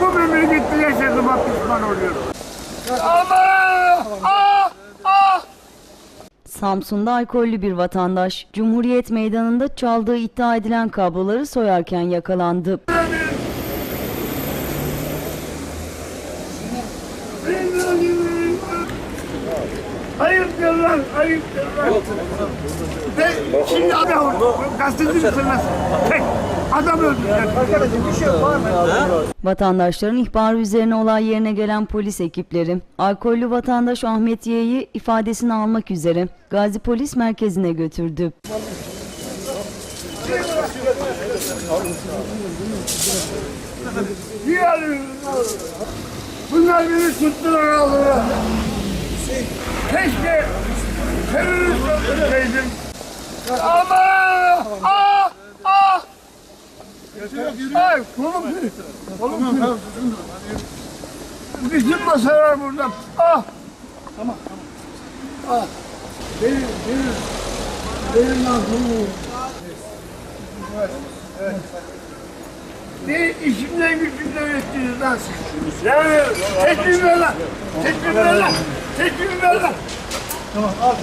Bu memlekette yaşadığıma pişman oluyorum. Aman! Ah! Ah! Samsun'da alkollü bir vatandaş Cumhuriyet Meydanı'nda çaldığı iddia edilen kabloları soyarken yakalandı. Ayıptır lan, ayıptır lan. Ve şimdi adam, gazeteci bitirmez. Tek adam öldürdüler. Vatandaşların ihbarı üzerine olay yerine gelen polis ekipleri alkollü vatandaş Ahmet Y'yi ifadesini almak üzere Gazi Polis Merkezi'ne götürdü. Bunlar beni tuttular aldılar. Keşke terörist öldürseydim. Aman! Ah! Ah! Ay kolum kolum Bütün masalar burada. Ah! Tamam tamam. Ah! Benim benim benim nazlım. Ne işimden gücümden ettiniz lan siz? Yani ver lan. Tedbir ver lan. Tedbir ver lan. Tamam al.